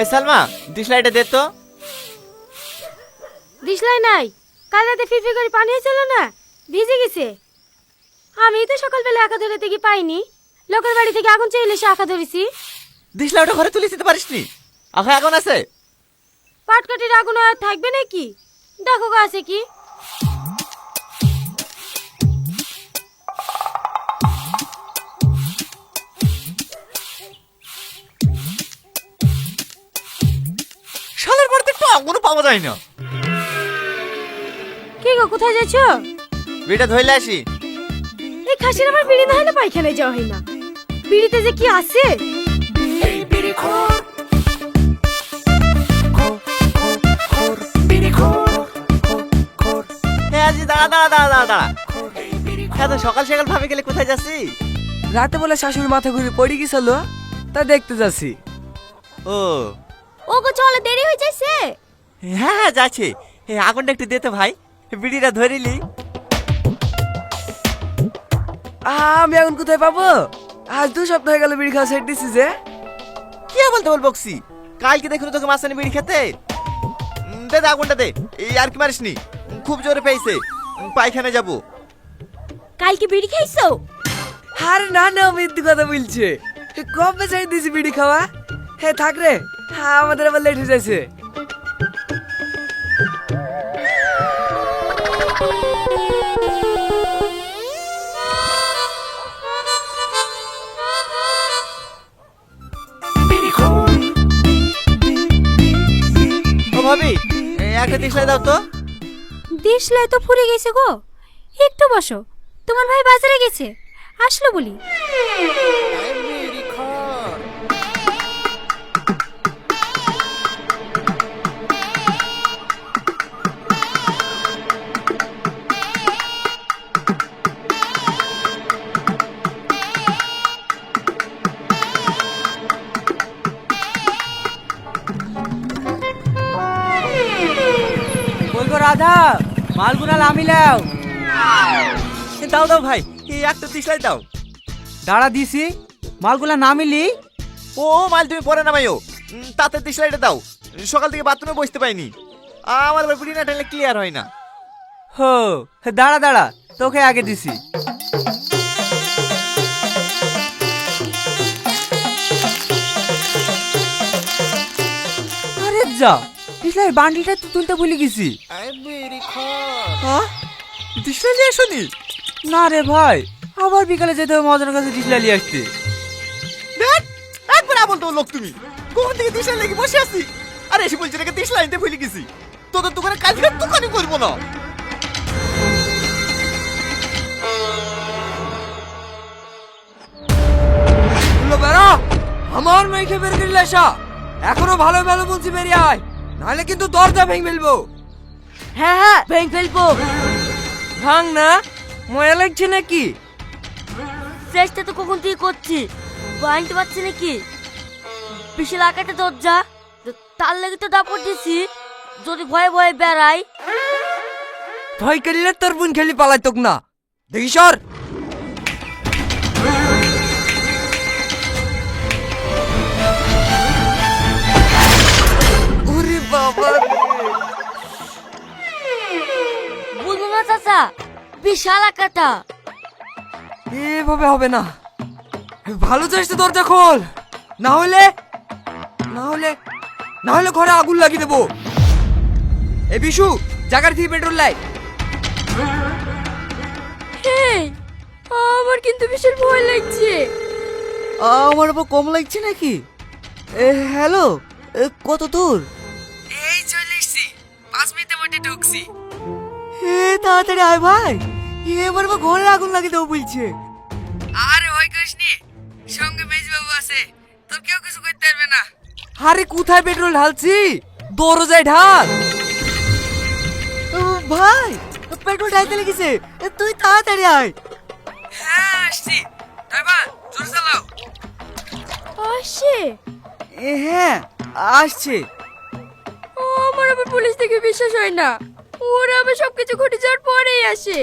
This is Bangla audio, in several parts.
এ সালমা ডিসলাইটা দে তো। দিশলাই নাই? কাল রাতে ফিরফি করে পানি হয়েছিল না? ভিজে গেছে। আমি তো সকালবেলা একা ধরে থেকে পাইনি। লোকের বাড়ি থেকে আগুন চাইলে সে আঁকা ধরেছি। ডিসলাইটটা ঘরে তুলে দিতে পারিস নি আখা এখন আছে? পাটকাঠির আগুন আর থাকবে নাকি? দেখো আছে কি? বাড়িতে পাওয়া যায় না। কি গো কোথায় যাচ্ছ? বিটা ধইলে আসি। এই খাসির আবার বিড়ি না হলে পায়খানায় যাওয়া হয় না। বিড়িতে যে কি আছে? সকাল সকাল ভাবে গেলে কোথায় যাচ্ছি? রাতে বলে শাশুড়ি মাথা ঘুরে পড়ে গেছিল তা দেখতে যাচ্ছি। ও। ও গো চলে দেরি হয়ে যাচ্ছে হ্যাঁ হ্যাঁ যাচ্ছে। আগুনটা একটু দে তো ভাই। বিড়িটা ধরিলি আমি এখন কোথায় পাবো? আজ দু সপ্তাহ হয়ে গেল বিড়ি খাওয়া সেট দিছি যে। কি আর বলতে বল বকসি কালকে দেখুন তোকে মাছানি বিড়ি খেতে। দে দে আগুনটা দে। এই আর কি মারিস নি? খুব জোরে পেয়েছে। পায়খানে যাব। কালকে বিড়ি খাইছো? আরে না না মিথ্যে কথা বলছে। কবে চাই দিছি বিড়ি খাওয়া? হে থাক রে। হ্যাঁ আমাদের আবার লেট হয়ে যাচ্ছে ভাবি একটা দিশলাই দাও তো। দিশলাই তো ফুরে গেছে গো। একটু বসো তোমার ভাই বাজারে গেছে। আসলো বলি। রাধা মালগুনা লামিলাও দাও দাও ভাই এই একটা দিশলাই দাও। দাঁড়া দিছি মালগুলা নামিলি ও মাল তুমি পরে নামাইও। উম, তাতে দিশলাইটা দাও। সকাল থেকে বাথরুমে বসতে পাইনি আমার আবার বিড়ি না টানলে ক্লিয়ার হয় না। হো দাঁড়া দাঁড়া তোকে আগে দিছি। আরে যা পিছলাই বান্ডিলটা তো তুলতে ভুলে গেছি। হ্যাঁ? দিশলাই নিয়ে আসনি? না রে ভাই আবার বিকালে যেতে হবে মদনের কাছে ডিসলাই নিয়ে আসতে। দেখ একবার আবল তো লোক তুমি। কখন থেকে দিশলাই লেগে বসে আছি? আরে এসে বলছি নাকি দিশলাই নিতে ভুলে গেছি। তোদের দোকানে কালকে দোকানই করব না। আমার মেয়েকে বের করে আসা। এখনও ভালো ভালো বলছি বেরিয়ে আয়। নাহলে কিন্তু দরজা ভেঙে ফেলব। হ্যাঁ হ্যাঁ ভেঙে ফেলব। ভাঙ না ময়া লাগছে নাকি? চেষ্টা তো কখন থেকে করছি। বাঁধতে পারছি নাকি? বিশাল আকাটা দরজা। তার লাগে তো দাপট দিছি। যদি ভয়ে ভয়ে বেড়াই। ভয় করলে তোর বোন খেলি পালাই তোক না। দেখি সর। বিশাল আকাটা। এভাবে হবে না। ভালো চাইছে দরজা খোল। না হলে না হলে না হলে ঘরে আগুন লাগিয়ে দেবো। এ বিশু জাগার থেকে পেট্রোল লাই। আমার কিন্তু বিশাল ভয় লাগছে। আমার আবার কম লাগছে নাকি? হ্যালো কত দূর? এই চলে এসছি। পাঁচ মিনিটের মধ্যে ঢুকছি। হে তাড়াতাড়ি আয় ভাই। এবার আবার ঘরে আগুন লাগিয়ে দেবো বলছে। আরে ওই কৃষ্ণি সঙ্গে মেজবাবু আছে তোর কেউ কিছু করতে পারবে না। আরে কোথায় পেট্রোল ঢালছি? দরজায় ঢাল। ভাই পেট্রোল ঢালতে লেগেছে। তুই তাড়াতাড়ি আয়। হ্যাঁ আসছি। ড্রাইভার জোর চালাও। আসে হ্যাঁ আসছে। আমার আবার পুলিশ থেকে বিশ্বাস হয় না। ওরা আবার সবকিছু ঘটে যাওয়ার পরেই আসে।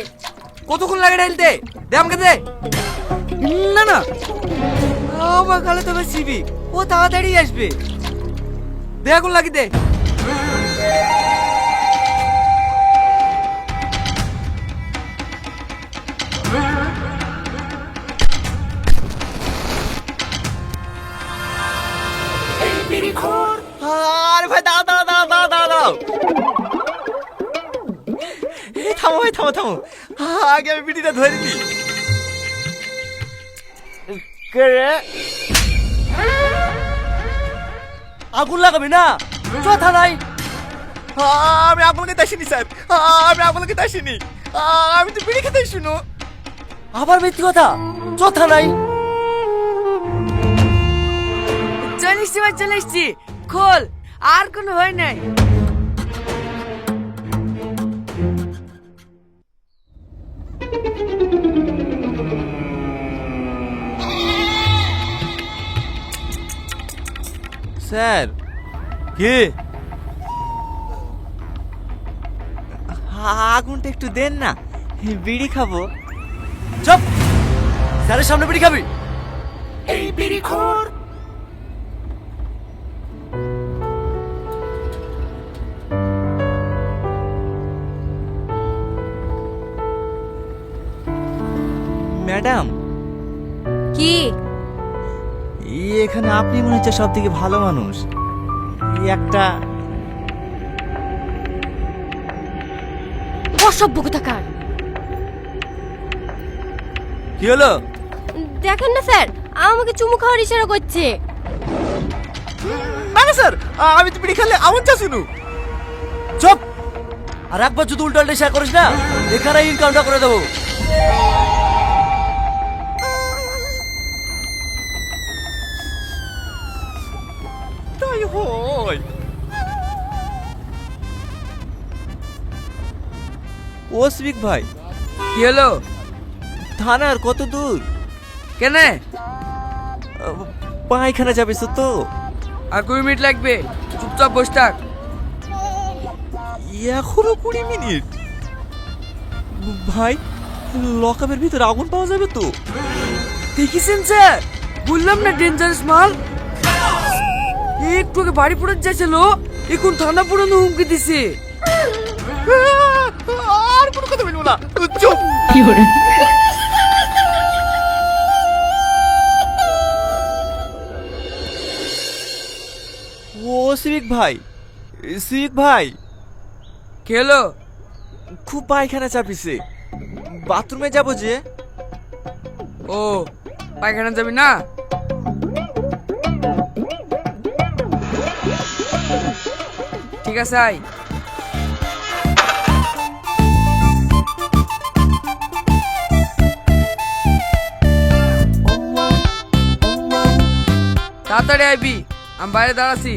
কতক্ষণ লাগে ঢালতে দে আমাকে দে। না না। আমার খালে তবে সিবি ও তাড়াতাড়ি আসবে। দে আগুন লাগি দে। আরে ভাই দাও দাও দাও দাও এই থামো ভাই থামো থামো। আগে আমি বিড়িটা ধরে নি আগুন লাগাবি না? কথা নাই। আমি আগুন খেতে আসিনি স্যার আমি আগুন খেতে আসিনি আমি তো বিড়ি খেতে শুনো। আবার মিথ্যে কথা? কথা নাই। চলে এসছি চলে খোল, আর কোনো ভয় নাই। স্যার। কি? আগুনটা একটু দেন না। বিড়ি খাব। চপ! স্যারের সামনে বিড়ি খাবি। ম্যাডাম আপনি মনে হচ্ছে সব থেকে ভালো মানুষ। এই একটা অসভ্য কোথাকার কি হলো? দেখেন না স্যার আমাকে চুমু খাওয়ার ইশারা করছে। না না স্যার আমি তো বিড়ি খেলে আমার চা শুনু। চুপ! আর একবার যদি উল্টো শেয়ার করিস না এখানে ইনকামটা করে দেবো। ও ভাই। কি হলো? থানার কত দূর? কেনে? পায়খানা যাবে তো। আর কুড়ি মিনিট লাগবে। চুপচাপ বসে থাক। এখনও কুড়ি মিনিট? ভাই লকআপের ভিতরে আগুন পাওয়া যাবে তো। দেখিছেন স্যার? বললাম না ডেঞ্জারাস মাল। একটু আগে বাড়ি পড়ে যাচ্ছিল এখন থানা পুরনো হুমকি দিছে। না ও সিভিক ভাই সিভিক ভাই কি হলো খুব পায়খানা চাপিছে বাথরুমে যাব যে ও পায়খানা যাবি না ঠিক আছে আয় তাড়াতাড়ি আইবি আমি বাইরে দাঁড়াছি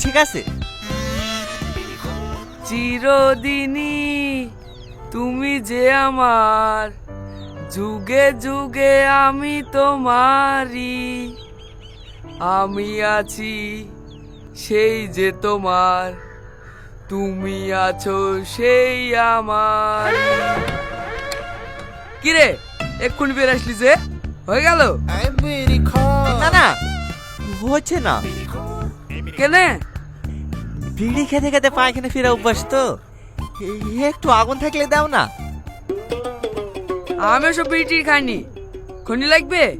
ঠিক আছে। চিরদিনই তুমি যে আমার যুগে যুগে আমি তোমারই। আমি আছি সেই যে তোমার তুমি আছো সেই আমার। কিরে এক্ষুনি বের আসলি যে? হয়ে গেল? না? না হচ্ছে না। কেনে? বিড়ি খেতে খেতে পায়খানা ফিরে অভ্যাস তো। একটু আগুন থাকলে দাও না। আমি সব বিড়ি খাইনি। খনি লাগবে?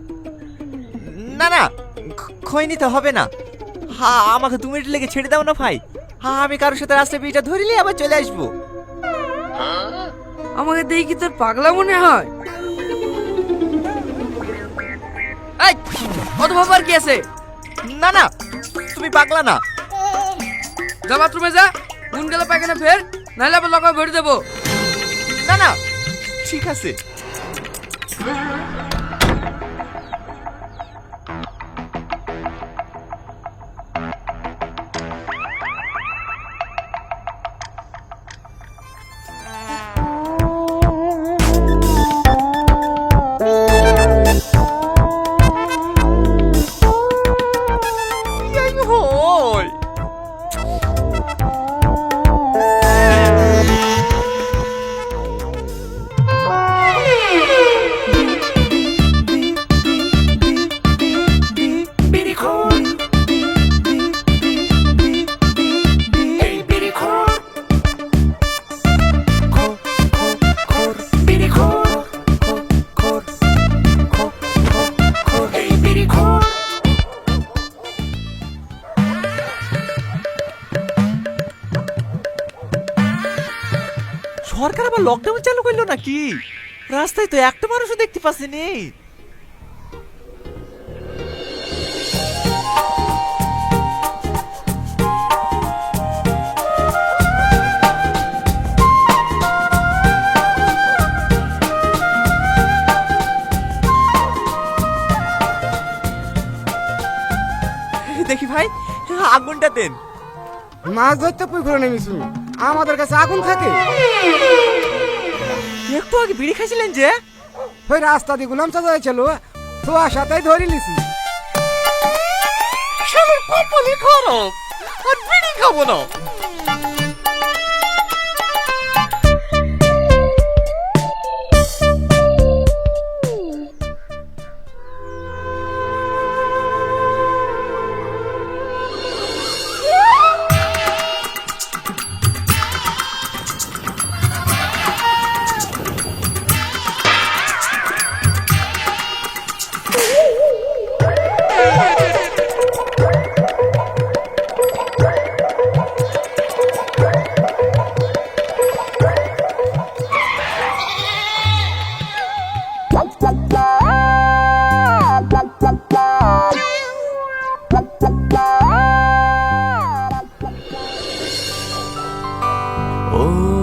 না না খ- খই নিতে হবে না। হা আমাকে দু মিনিট লেগে ছেড়ে দাও না ভাই। হ্যাঁ আমি কারোর সাথে রাস্তায় বিড়িটা ধরিলে আবার চলে আসব। আমাকে দেখি তোর পাগলা মনে হয়? ভাবার কি আছে? না না, তুমি পাগলা না। যা বাথরুমে যা গুন গেলে পায়খানা ফের, নাহলে আবার লকায় ভরে দেবো। না না, ঠিক আছে। করল নাকি? রাস্তায় তো একটা মানুষও দেখতে পাচ্ছিনি। দেখি ভাই, আগুনটা দেন। মাছ ধরতে পুকুরে নেমেছি। আমাদের কাছে আগুন থাকে। একটু আগে বিড়ি খাইছিলেন যে? ওই রাস্তা দিয়ে গুলাম চাচা ছিল তো আশাতেই ধরে নিছি। শালার কপালে খারাপ আর বিড়ি খাব না। Oh.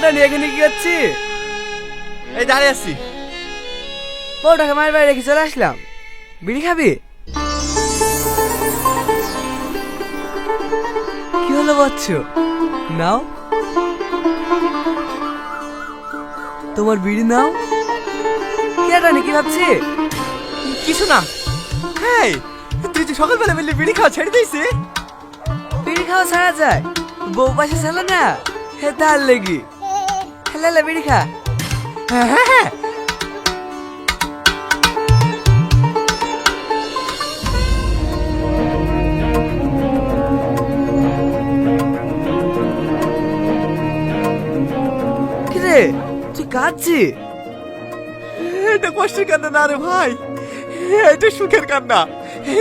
কিরাটা নিয়ে কি যাচ্ছি এই দাঁড়িয়ে আছি। বউটাকে মায়ের বাড়ি রেখে চলে আসলাম। বিড়ি খাবি? কি হলো বাচ্চ? নাও। তোমার বিড়ি নাও। কিরাটা নিয়ে কি ভাবছি? কিছু না। হ্যাঁ তুই যে সকালবেলা বললি বিড়ি খাওয়া ছেড়ে দিয়েছি। বিড়ি খাওয়া ছাড়া যায়। বউ পাশে ছিল না। হে তার লেগি। হেলে বিড়ি খা হ্যাঁ হ্যাঁ হ্যাঁ কিরে তুই কাঁদছি এটা কষ্টের কান্না না রে ভাই এটা সুখের কান্না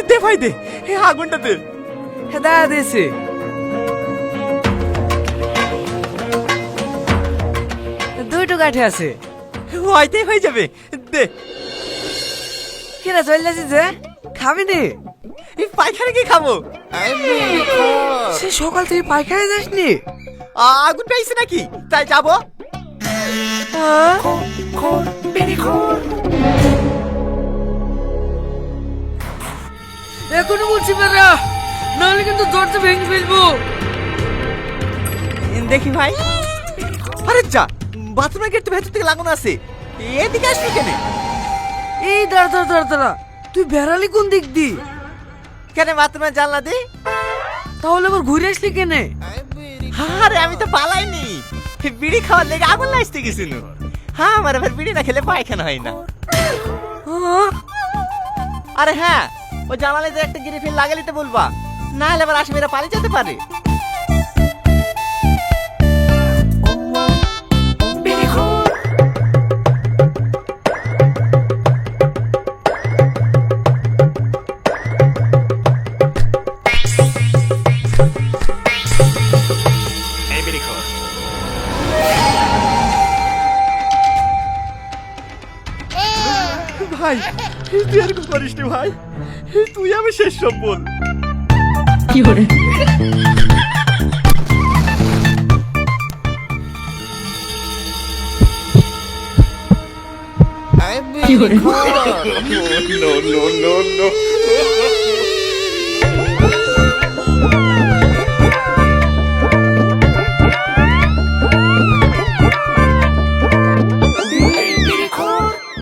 দে ভাই দে আগুনটা দে হে দাঁড়া দিয়েছি কাঠে আছে। হয়তেই হয়ে যাবে। দে। চলে যে? খাবি নি? পায়খানা কি খাব? সে সকাল থেকে পায়খানা আগুন পেয়েছে নাকি? তাই যাব। এখনও বলছি বেড়া নাহলে কিন্তু দরজা ভেঙে ফেলব। দেখি ভাই। আরে যা। বাথরুমের গেট তো ভেতর থেকে লাগানো আছে। এদিকে আসবি কেন? এই দাঁড়া দাঁড়া দাঁড়া দাঁড়া। তুই বেড়ালি কোন দিক দি কেন বাথরুমের জানলা দে? তাহলে আবার ঘুরে আসলি কেনে? আরে আমি তো পালাইনি। বিড়ি খাওয়ার লেগে আগুন লাইতে গেছিল। হ্যাঁ আমার আবার বিড়ি না খেলে পায়খানা হয় না? আরে হ্যাঁ ও জানালে যে একটা গিরে ফিল লাগালিতে বলবা। না হলে আবার আসামিরা পালিয়ে যেতে পারে। তুই এরকম করিস নি ভাই। তুই আমি শেষ সম্বল no, no, no, no.